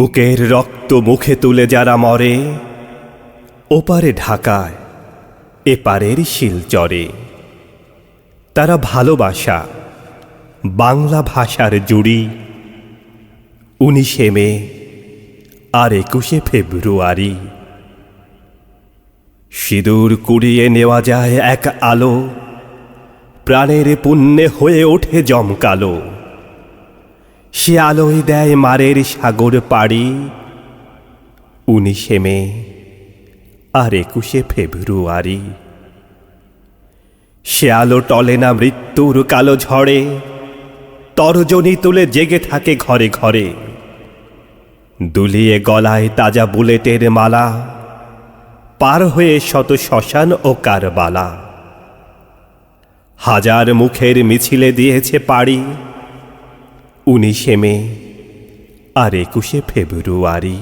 বুকের রক্ত মুখে তুলে যারা মরে, ওপারে ঢাকায়, এপারের শিলচরে তারা ভালোবাসা, বাংলা ভাষার জুড়ি। উনিশে মে, আর একুশে ফেব্রুয়ারি। সিঁদুর কুড়িয়ে নেওয়া যায় এক আলো, প্রাণের পুণ্যে হয়ে ওঠে জমকালো। সে আলোয় দেয় মারের সাগর পাড়ি। উনিশে মে, আর একুশে ফেব্রুয়ারি। সে আলো টলে না মৃত্যুর কালো ঝড়ে, তরজনী তুলে জেগে থাকে ঘরে ঘরে। দুলিয়ে গলায় তাজা বুলেটের মালা, পার হয়ে শত শ্মশান ও কারবালা। হাজার মুখের মিছিলে দিয়েছে পাড়ি উনিশে মে আর একুশে ফেব্রুয়ারি